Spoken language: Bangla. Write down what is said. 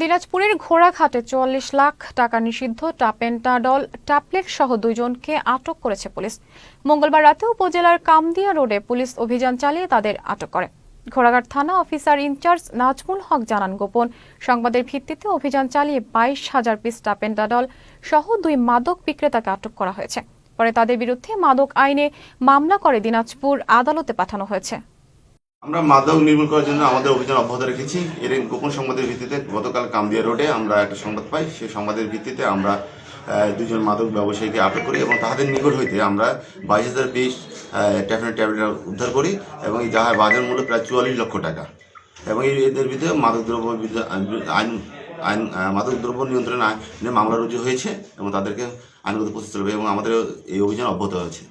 দিনাজপুরের ঘোড়াঘাটে চুয়াল্লিশ লাখ টাকা নিষিদ্ধ টাপেন্টাডল ট্যাবলেট সহ দুইজনকে আটক করেছে পুলিশ। মঙ্গলবার রাতে উপজেলার কামদিয়া রোডে পুলিশ অভিযান চালিয়ে তাদের আটক করে। ঘোড়াঘাট থানা অফিসার ইনচার্জ নাজমুল হক জানান, গোপন সংবাদের ভিত্তিতে অভিযান চালিয়ে বাইশ হাজার পিস টাপেন্টাডল সহ দুই মাদক বিক্রেতাকে আটক করা হয়েছে। পরে তাদের বিরুদ্ধে মাদক আইনে মামলা করে দিনাজপুর আদালতে পাঠানো হয়েছে। আমরা মাদক নির্মূল করার জন্য আমাদের অভিযান অব্যাহত রেখেছি। এর গোপন সংবাদের ভিত্তিতে গতকাল কামদিয়া রোডে আমরা একটা সংবাদ পাই। সেই সংবাদের ভিত্তিতে আমরা দুজন মাদক ব্যবসায়ীকে আটক করি এবং তাদের নিকট হইতে আমরা বাইশ হাজার পিস ট্যাবলেট ট্যাবলেট উদ্ধার করি এবং এই যাহার বাজার মূল্য প্রায় চুয়াল্লিশ লক্ষ টাকা। এবং এদের ভিতরে মাদক দ্রব্য আইন আইন মাদক দ্রব্য নিয়ন্ত্রণ আইনে মামলা রুজু হয়েছে এবং তাদেরকে আইনগত প্রস্তুত হবে এবং আমাদের এই অভিযান অব্যাহত আছে